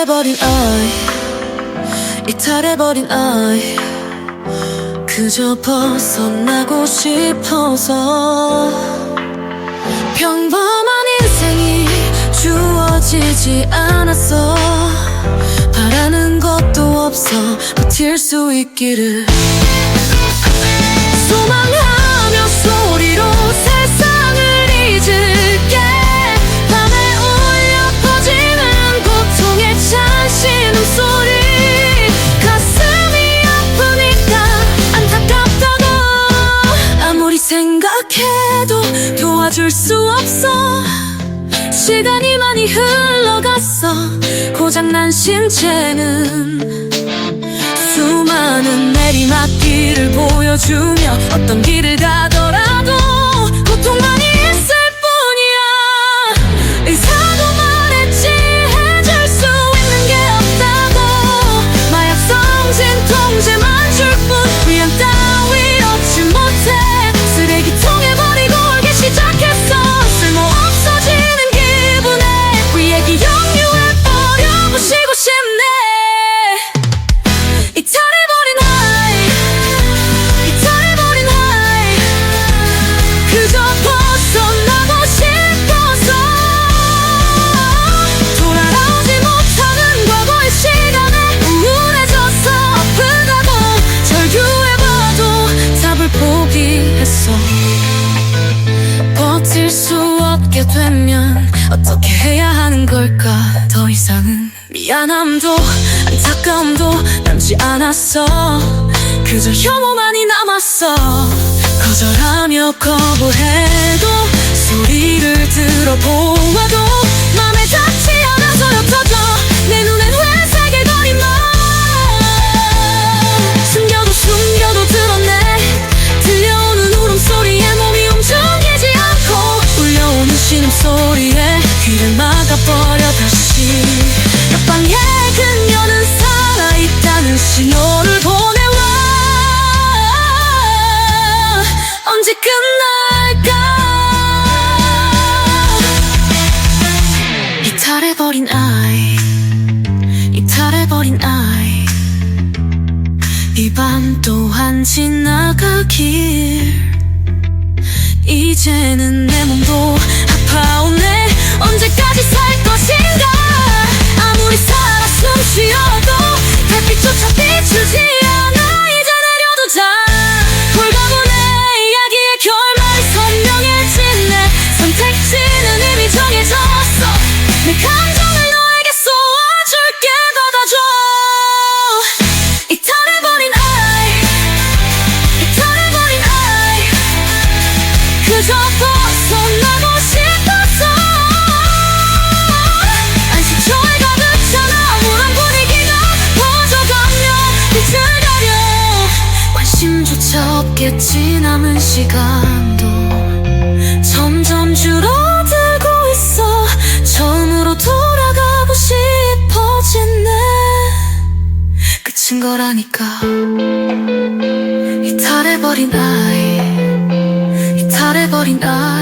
이탈해버린 아이 이탈해버린 아이 그저 벗어나고 싶어서. 평범한 인생이 주어지지 않았어. 바라는 것도 없어. 버틸 수 있기를. 소망하며 소리로 수 없어. 시간이 많이 흘러갔어. 고장난 신체는 수많은 내리막길을 보여주며 어떤 길을 가더라 없게 되면 어떻게 해야 하는 걸까? 더 이상은 미안함도 안타까움도 남지 않았어. 그저 혐오만이 남았어. 거절하며 거부해도 소리를 들어보아도 버려 다시. 옆방에 그녀는 살아있다는 신호를 보내와. 언제 끝날까? 이탈해버린 아이 이탈해버린 아이. 이 밤 또한 지나가길. 이제는 내 몸도 내 감정을 너에게 쏘아줄게 받아줘. 이탈해버린 아이 이탈해버린 아이 그저 벗어나고 싶었어. 안식처에 가득 찬 암울한 분위기가 퍼져가며 빛을 가려. 관심조차 없겠지 남은 시간도 점점 줄어 버린 아이 이탈해버린 아이.